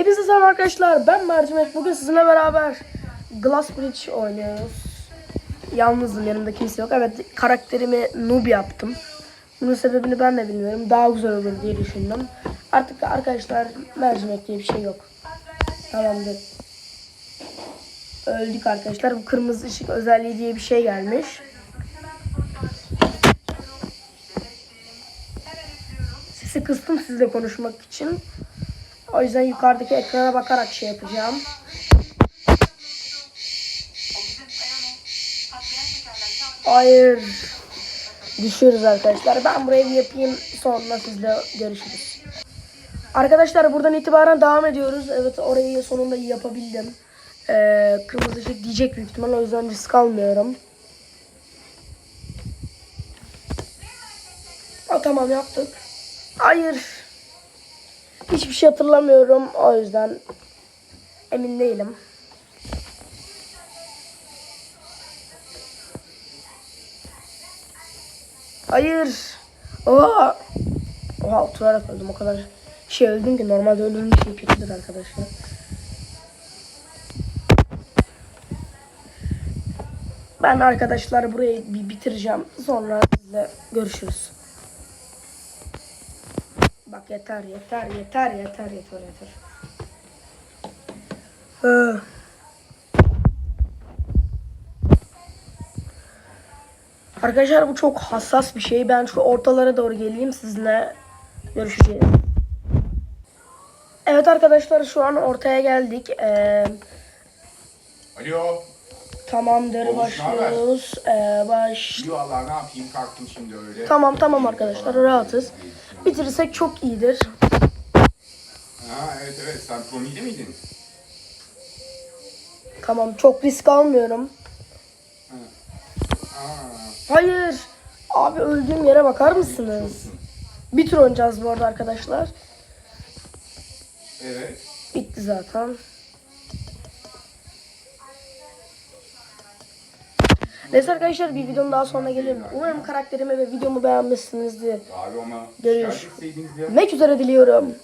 Hepinize selam arkadaşlar. Ben Mercimek. Bugün sizinle beraber Glass Bridge oynuyoruz. Yalnızım. Yanımda kimse yok. Evet karakterimi noob yaptım. Bunun sebebini ben de bilmiyorum. Daha güzel olur diye düşündüm. Artık da arkadaşlar mercimek diye bir şey yok. Tamamdır. Öldük arkadaşlar. Bu kırmızı ışık özelliği diye bir şey gelmiş. Sesi kıstım sizle konuşmak için. O yüzden yukarıdaki ekrana bakarak şey yapacağım. Hayır. Düşüyoruz arkadaşlar. Ben burayı bir yapayım. Sonra sizle görüşürüz. Arkadaşlar buradan itibaren devam ediyoruz. Evet orayı sonunda yapabildim. Ee, kırmızı ışık diyecek büyük ihtimal. O yüzden risk almıyorum. Ha, tamam yaptık. Hayır. Hiçbir şey hatırlamıyorum. O yüzden emin değilim. Hayır. Oha. Oha oturarak öldüm. O kadar şey öldüm ki normalde ölüm şey kötüdür arkadaşlar. Ben arkadaşlar burayı bir bitireceğim. Sonra sizle görüşürüz. Bak yeter yeter yeter yeter yeter yeter. Ee, Arkadaşlar bu çok hassas bir şey. Ben şu ortalara doğru geleyim sizinle görüşeceğiz. Evet arkadaşlar şu an ortaya geldik. Ee, Alo. tamamdır Oğuz, başlıyoruz. Ee, baş. İyi valla ne yapayım kalktım şimdi öyle. Tamam tamam arkadaşlar rahatız. Bitirirsek çok iyidir. Ha evet evet sen promide miydin? Tamam çok risk almıyorum. Aa, Hayır. Abi öldüğüm yere bakar mısınız? Bir tur oynayacağız bu arada arkadaşlar. evet. Bitti zaten. Neyse arkadaşlar bir videonun daha sonuna geliyorum. Umarım karakterimi ve videomu beğenmişsinizdir. Görüş. Görüşmek üzere diliyorum.